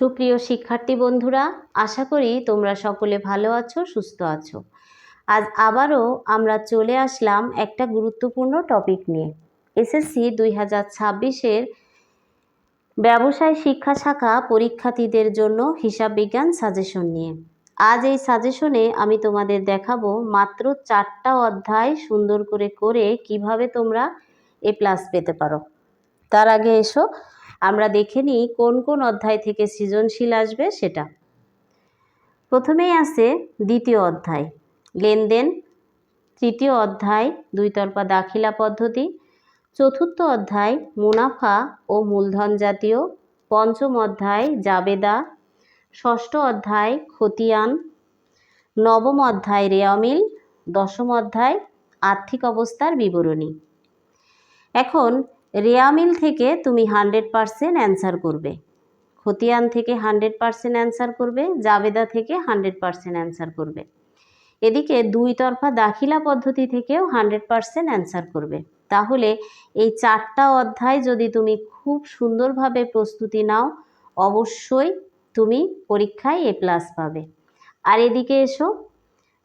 সুপ্রিয় শিক্ষার্থী বন্ধুরা, আশা করি তোমরা সকলে ভালো আছো, সুস্থ আছো। আজ আবারও আমরা চলে আসলাম একটা গুরুত্বপূর্ণ টপিক নিয়ে। এসএসসি দুই হাজার ছাব্বিশের ব্যবসায় শিক্ষা শাখা পরীক্ষার্থীদের জন্য হিসাব বিজ্ঞান সাজেশন নিয়ে। আজ এই সাজেশনে আমি তোমাদের দেখাবো মাত্র চারটা অধ্যায় সুন্দর করে করে কীভাবে তোমরা এ প্লাস পেতে পারো। তার আগে এসো আমরা দেখে নিই কোন কোন অধ্যায় থেকে সৃজনশীল আসবে সেটা। প্রথমেই আছে দ্বিতীয় অধ্যায়, লেনদেন, তৃতীয় অধ্যায়, দুই তরফা দাখিলা পদ্ধতি, চতুর্থ অধ্যায়, মুনাফা ও মূলধন জাতীয়, পঞ্চম অধ্যায়, জাবেদা, ষষ্ঠ অধ্যায়, খতিয়ান, নবম অধ্যায় রেয়ামিল দশম অধ্যায়, আর্থিক অবস্থার বিবরণী। এখন রেয়ামিল থেকে তুমি হান্ড্রেড পারসেন্ট অ্যান্সার করবে। খতিয়ান থেকে হান্ড্রেড পারসেন্ট অ্যান্সার করবে, জাবেদা থেকে হান্ড্রেড পারসেন্ট অ্যান্সার করবে। এদিকে দুই তরফা দাখিলা পদ্ধতি থেকেও হান্ড্রেড পারসেন্ট অ্যান্সার করবে। তাহলে এই চারটা অধ্যায় যদি তুমি খুব সুন্দরভাবে প্রস্তুতি নাও, অবশ্যই তুমি পরীক্ষায় এ প্লাস পাবে। আর এদিকে এসো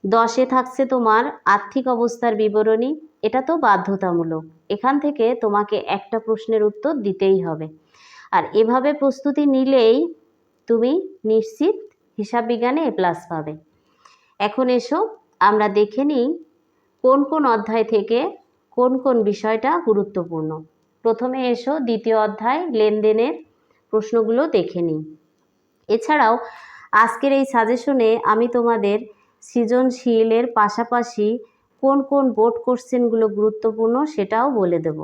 দশে থাকছে তোমার আর্থিক অবস্থার বিবরণী, এটা তো বাধ্যতামূলক। এখান থেকে তোমাকে একটা প্রশ্নের উত্তর দিতেই হবে। আর এভাবে প্রস্তুতি নিলেই তুমি নিশ্চিত হিসাব বিজ্ঞানে এ প্লাস পাবে। এখন এসো, আমরা দেখে নিই কোন কোন অধ্যায় থেকে কোন কোন বিষয়টা গুরুত্বপূর্ণ। প্রথমে এসো দ্বিতীয় অধ্যায় লেনদেনের প্রশ্নগুলো দেখে নিই। এছাড়াও আজকের এই সাজেশনে আমি তোমাদের সৃজনশীলের পাশাপাশি কোন কোন বোর্ড কোশ্চেনগুলো গুরুত্বপূর্ণ সেটাও বলে দেব।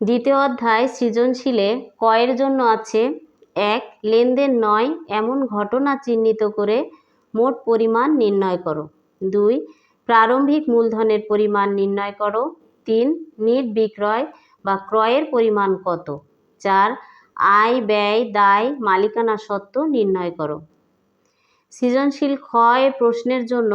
দ্বিতীয় অধ্যায়, সৃজনশীলে কয়ের জন্য আছে এক, লেনদেন নয়, এমন ঘটনা চিহ্নিত করে মোট পরিমাণ নির্ণয় করো। দুই, প্রারম্ভিক মূলধনের পরিমাণ নির্ণয় করো। তিন, নিট বিক্রয় বা ক্রয়ের পরিমাণ কত। চার, আয়, ব্যয়, দায়, মালিকানা সত্ত্ব নির্ণয় করো। সৃজনশীল ক্ষয় প্রশ্নের জন্য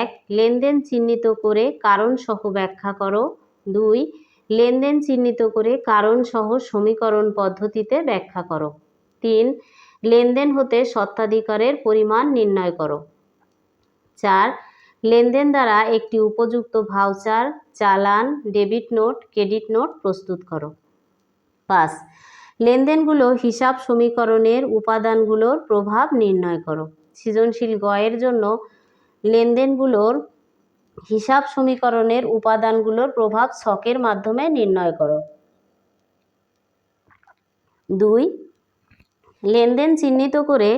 এক, লেনদেন চিহ্নিত করে কারণ সহ ব্যাখ্যা করো। দুই, লেনদেন চিহ্নিত করে কারণ সহ সমীকরণ পদ্ধতিতে ব্যাখ্যা করো। তিন, লেনদেন হতে সত্ত্বাধিকারের পরিমাণ নির্ণয় করো। চার, লেনদেন দ্বারা একটি উপযুক্ত ভাউচার, চালান, ডেবিট নোট, ক্রেডিট নোট প্রস্তুত করো। পাঁচ, লেনদেনগুলো হিসাব সমীকরণের উপাদানগুলোর প্রভাব নির্ণয় করো। সৃজনশীল গয়ের জন্য লেনদেনগুলোর হিসাব সমীকরণের উপাদানগুলোর প্রভাব ছকের মাধ্যমে নির্ণয় করো। দুই, লেনদেন চিহ্নিত করে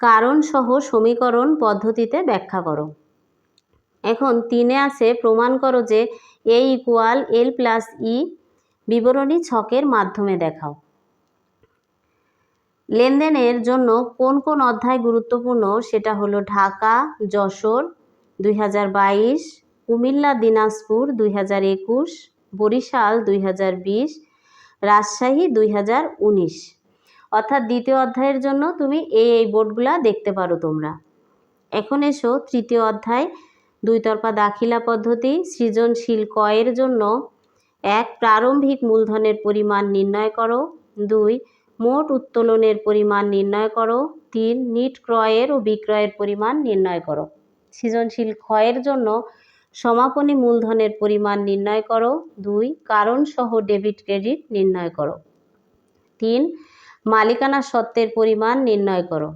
কারণ সহ সমীকরণ পদ্ধতিতে ব্যাখ্যা করো। এখন তিনে আছে, প্রমাণ করো যে এ ইকুয়াল এল প্লাস ই বিবরণী ছকের মাধ্যমে দেখাও। লেনদেনের জন্য কোন কোন অধ্যায় গুরুত্বপূর্ণ? সেটা হলো ঢাকা, যশোর, দুই হাজার বাইশ, কুমিল্লা, দিনাজপুর, দুই হাজার একুশ, বরিশাল, দুই হাজার বিশ, রাজশাহী, দুই হাজার উনিশ। অর্থাৎ দ্বিতীয় অধ্যায়ের জন্য তুমি এই এই বোর্ডগুলা দেখতে পারো তোমরা। এখন এসো তৃতীয় অধ্যায় দুই তরফা দাখিলা পদ্ধতি। সৃজনশীল কয়ের জন্য এক, প্রারম্ভিক মূলধনের পরিমাণ নির্ণয় করো। দুই মোট উত্তোলনের পরিমাণ নির্ণয় করো। তিন, নিট ক্রয়ের ও বিক্রয়ের পরিমাণ নির্ণয় করো। সৃজনশীল ক্ষয়ের জন্য সমাপনী মূলধনের পরিমাণ নির্ণয় করো। দুই কারণ সহ ডেবিট ক্রেডিট নির্ণয় করো। তিন, মালিকানা সত্ত্বের পরিমাণ নির্ণয় করো।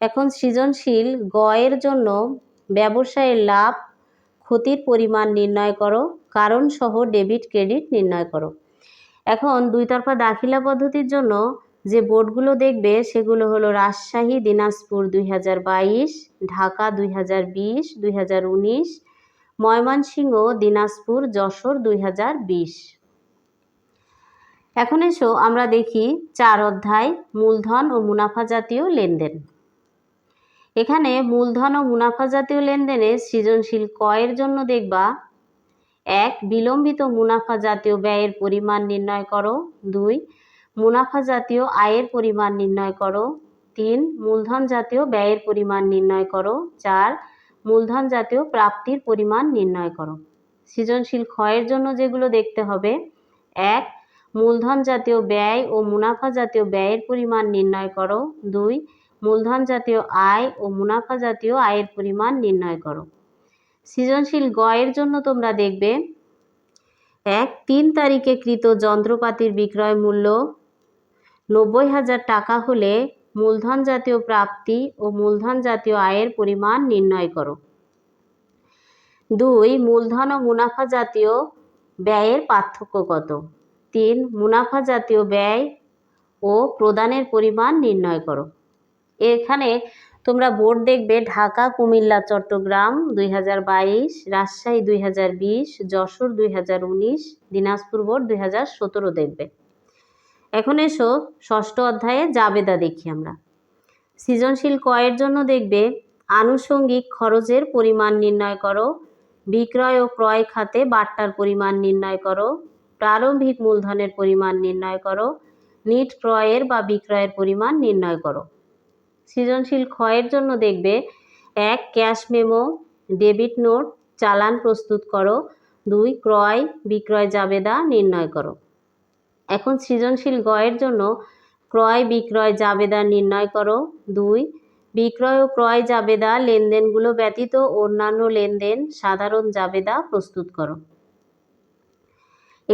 এখন সৃজনশীল গয়ের জন্য ব্যবসায়ের লাভ, ক্ষতির পরিমাণ নির্ণয় করো। কারণ সহ ডেবিট ক্রেডিট নির্ণয় করো। এখন দুই তরফা দাখিলা পদ্ধতির জন্য যে বোর্ডগুলো দেখবে সেগুলো হলো রাজশাহী, দিনাজপুর দুই হাজার বাইশ, ঢাকা দুই হাজার বিশ, দুই হাজার উনিশ, ময়মনসিংহ, দিনাজপুর, যশোর দুই হাজার বিশ। এখন এসো আমরা দেখি চার অধ্যায় মূলধন ও মুনাফা জাতীয় লেনদেন। এখানে মূলধন ও মুনাফা জাতীয় লেনদেনে সৃজনশীল কয়ের জন্য দেখবা এক, বিলম্বিত মুনাফা জাতীয় ব্যয়ের পরিমাণ নির্ণয় করো। দুই, মুনাফা জাতীয় আয়ের পরিমাণ নির্ণয় করো। তিন, মূলধন জাতীয় ব্যয়ের পরিমাণ নির্ণয় করো। চার, মূলধন জাতীয় প্রাপ্তির পরিমাণ নির্ণয় করো। সৃজনশীল ক্ষয়ের জন্য যেগুলো দেখতে হবে। এক, মূলধন জাতীয় ব্যয় ও মুনাফা জাতীয় ব্যয়ের পরিমাণ নির্ণয় করো। দুই, মূলধন জাতীয় আয় ও মুনাফা জাতীয় আয়ের পরিমাণ নির্ণয় করো। সৃজনশীল গয়ের জন্য তোমরা দেখবে, এক, তিন তারিখে কৃত যন্ত্রপাতির বিক্রয় মূল্য নব্বই হাজার টাকা হলে মূলধন জাতীয় প্রাপ্তি ও মূলধন জাতীয় আয়ের পরিমাণ নির্ণয় করো। দুই, মূলধন ও মুনাফা জাতীয় ব্যয়ের পার্থক্য কত? তিন, মুনাফা জাতীয় ব্যয় ও প্রদানের পরিমাণ নির্ণয় করো। এখানে তোমরা বোর্ড দেখবে ঢাকা, কুমিল্লা, চট্টগ্রাম দুই হাজার বাইশ, রাজশাহী দুই হাজার বিশ, যশোর দুই হাজার উনিশ, দিনাজপুর বোর্ড দুই হাজার সতেরো দেখবে। এখন এসো ষষ্ঠ অধ্যায়ে জাবেদা দেখি আমরা। সৃজনশীল কয়ের জন্য দেখবে আনুষঙ্গিক খরচের পরিমাণ নির্ণয় করো, বিক্রয় ও ক্রয় খাতে বাট্টার পরিমাণ নির্ণয় করো, প্রারম্ভিক মূলধনের পরিমাণ নির্ণয় করো, নিট ক্রয়ের বা বিক্রয়ের পরিমাণ নির্ণয় করো। সৃজনশীল ক্ষয়ের জন্য দেখবে, এক ক্যাশ মেমো, ডেবিট নোট, চালান প্রস্তুত করো, দুই ক্রয়, বিক্রয় জাবেদা নির্ণয় করো। এখন সৃজনশীল গয়ের জন্য ক্রয়, বিক্রয় জাবেদা নির্ণয় করো। দুই, বিক্রয় ও ক্রয় জাবেদা লেনদেনগুলো ব্যতীত অন্যান্য লেনদেন সাধারণ জাবেদা প্রস্তুত করো।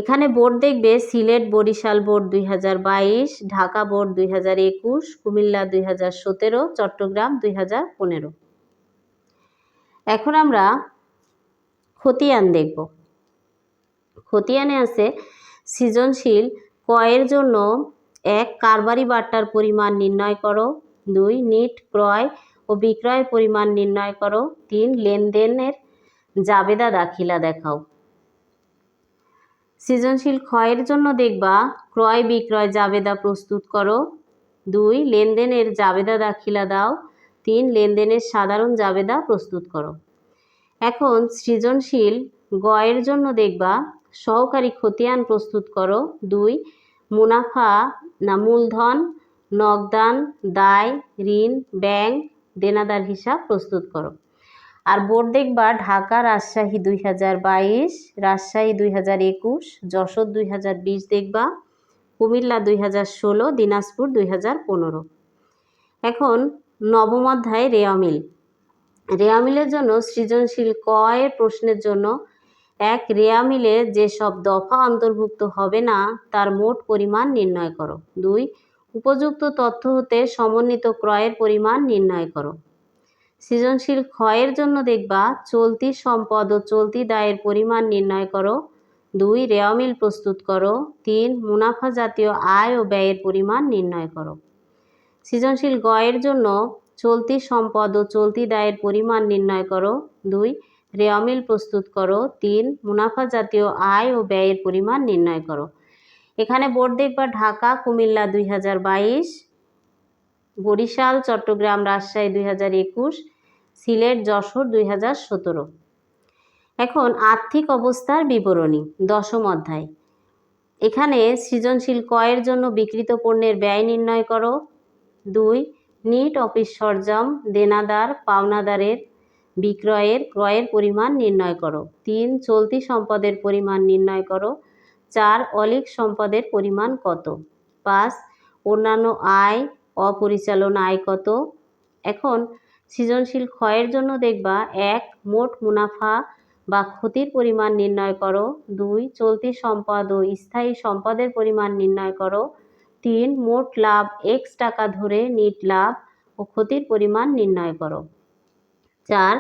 এখানে বোর্ড দেখবে সিলেট, বরিশাল বোর্ড দুই হাজার বাইশ, ঢাকা বোর্ড দুই হাজার একুশ, কুমিল্লা দুই হাজার সতেরো, চট্টগ্রাম দুই হাজার পনেরো। এখন আমরা খতিয়ান দেখব। খতিয়ানে আছে সৃজনশীল ক্রয়ের জন্য এক কারবারি বাট্টার পরিমাণ নির্ণয় করো, দুই নিট ক্রয় ও বিক্রয় পরিমাণ নির্ণয় করো, তিন লেনদেনের জাবেদা দাখিলা দেখাও। সৃজনশীল ক্ষয়ের জন্য দেখবা ক্রয় বিক্রয় জাবেদা প্রস্তুত করো। দুই, লেনদেনের জাবেদা দাখিলা দাও। তিন, লেনদেনের সাধারণ জাবেদা প্রস্তুত করো। এখন সৃজনশীল গয়ের জন্য দেখবা সহকারী খতিয়ান প্রস্তুত করো। দুই, মুনাফা না মূলধন, নগদান, দায়, ঋণ, ব্যাংক, দেনাদার হিসাব প্রস্তুত করো। আর বোর্ড দেখবা ঢাকা রাজশাহী দুই হাজার বাইশ, রাজশাহী দুই হাজার একুশ, যশোর দুই হাজার বিশ দেখবা, কুমিল্লা দুই হাজার ষোলো, দিনাজপুর দুই হাজার পনেরো। এখন নবম অধ্যায় রেয়ামিল রেয়ামিলের জন্য সৃজনশীল কয়ের প্রশ্নের জন্য এক রেয়ামিলে যেসব দফা অন্তর্ভুক্ত হবে না, তার মোট পরিমাণ নির্ণয় করো। দুই, উপযুক্ত তথ্য হতে সমন্বিত ক্রয়ের পরিমাণ নির্ণয় করো। সৃজনশীল ক্ষয়ের জন্য দেখবা, চলতি সম্পদ ও চলতি দায়ের পরিমাণ নির্ণয় করো। দুই রেয়ামিল প্রস্তুত করো। তিন, মুনাফা জাতীয় আয় ও ব্যয়ের পরিমাণ নির্ণয় করো। সৃজনশীল গয়ের জন্য চলতি সম্পদ ও চলতি দায়ের পরিমাণ নির্ণয় করো। দুই রেয়ামিল প্রস্তুত করো। তিন, মুনাফা জাতীয় আয় ও ব্যয়ের পরিমাণ নির্ণয় করো। এখানে বোর্ড দেখবা, ঢাকা, কুমিল্লা, দুই হাজার বাইশ। বরিশাল, চট্টগ্রাম, রাজশাহী দুই হাজার একুশ, সিলেট, যশোর দুই হাজার সতেরো। এখন আর্থিক অবস্থার বিবরণী, দশম অধ্যায়। এখানে সৃজনশীল ক্রয়ের জন্য বিকৃত পণ্যের ব্যয় নির্ণয় করো। দুই, নিট অফিস সরঞ্জাম, দেনাদার, পাওনাদারের বিক্রয়ের, ক্রয়ের পরিমাণ নির্ণয় করো। তিন, চলতি সম্পদের পরিমাণ নির্ণয় করো। চার, অলিক সম্পদের পরিমাণ কত? পাঁচ, অন্যান্য আয় অপরিচালন আয় কত? এখন সৃজনশীল ক্ষয়ের জন্য দেখবা এক, মোট মুনাফা বা ক্ষতির পরিমাণ নির্ণয় করো। দুই, চলতি সম্পদ ও স্থায়ী সম্পদের পরিমাণ নির্ণয় করো। তিন, মোট লাভ এক্স টাকা ধরে নিট লাভ ও ক্ষতির পরিমাণ নির্ণয় করো। চার,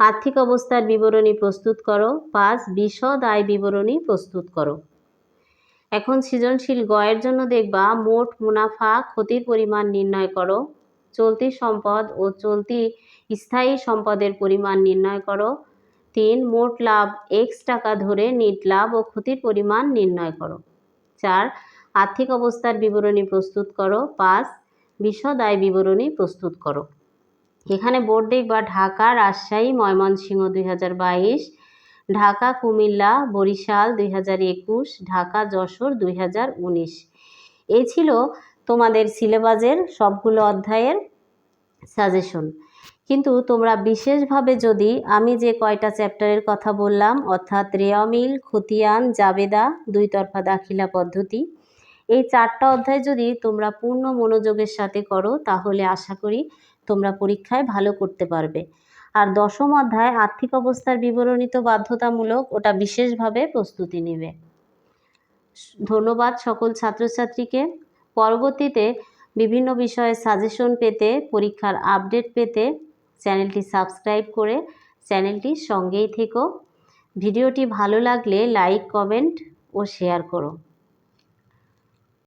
আর্থিক অবস্থার বিবরণী প্রস্তুত করো। পাঁচ, বিশদ আয় বিবরণী প্রস্তুত করো। এখন সৃজনশীল গয়ের জন্য দেখবা মোট মুনাফা ক্ষতির পরিমাণ নির্ণয় করো, চলতি সম্পদ ও চলতি স্থায়ী সম্পদের পরিমাণ নির্ণয় করো। তিন, মোট লাভ এক্স টাকা ধরে নিট লাভ ও ক্ষতির পরিমাণ নির্ণয় করো। চার, আর্থিক অবস্থার বিবরণী প্রস্তুত করো। পাঁচ, বিশদ আয় বিবরণী প্রস্তুত করো। এখানে বোর্ড দেখবা ঢাকা, রাজশাহী, ময়মনসিংহ দুই হাজার বাইশ ঢাকা, কুমিল্লা, বরিশাল দুই হাজার একুশ, ঢাকা, যশোর দুই হাজার উনিশ। এই ছিল তোমাদের সিলেবাসের সবগুলো অধ্যায়ের সাজেশন কিন্তু তোমরা বিশেষভাবে যদি আমি যে কয়টা চ্যাপ্টারের কথা বললাম, অর্থাৎ রেয়মিল খতিয়ান, জাবেদা দুই তরফা দাখিলা পদ্ধতি, এই চারটা অধ্যায় যদি তোমরা পূর্ণ মনোযোগের সাথে করো, তাহলে আশা করি তোমরা পরীক্ষায় ভালো করতে পারবে। আর দশম অধ্যায় আর্থিক অবস্থার বিবরণী তো বাধ্যতামূলক, ওটা বিশেষভাবে প্রস্তুতি নেবে। ধন্যবাদ সকল ছাত্রছাত্রীকে। পরবর্তীতে বিভিন্ন বিষয়ে সাজেশন পেতে, পরীক্ষার আপডেট পেতে চ্যানেলটি সাবস্ক্রাইব করে চ্যানেলটির সঙ্গেই থেকো। ভিডিওটি ভালো লাগলে লাইক কমেন্ট ও শেয়ার করো।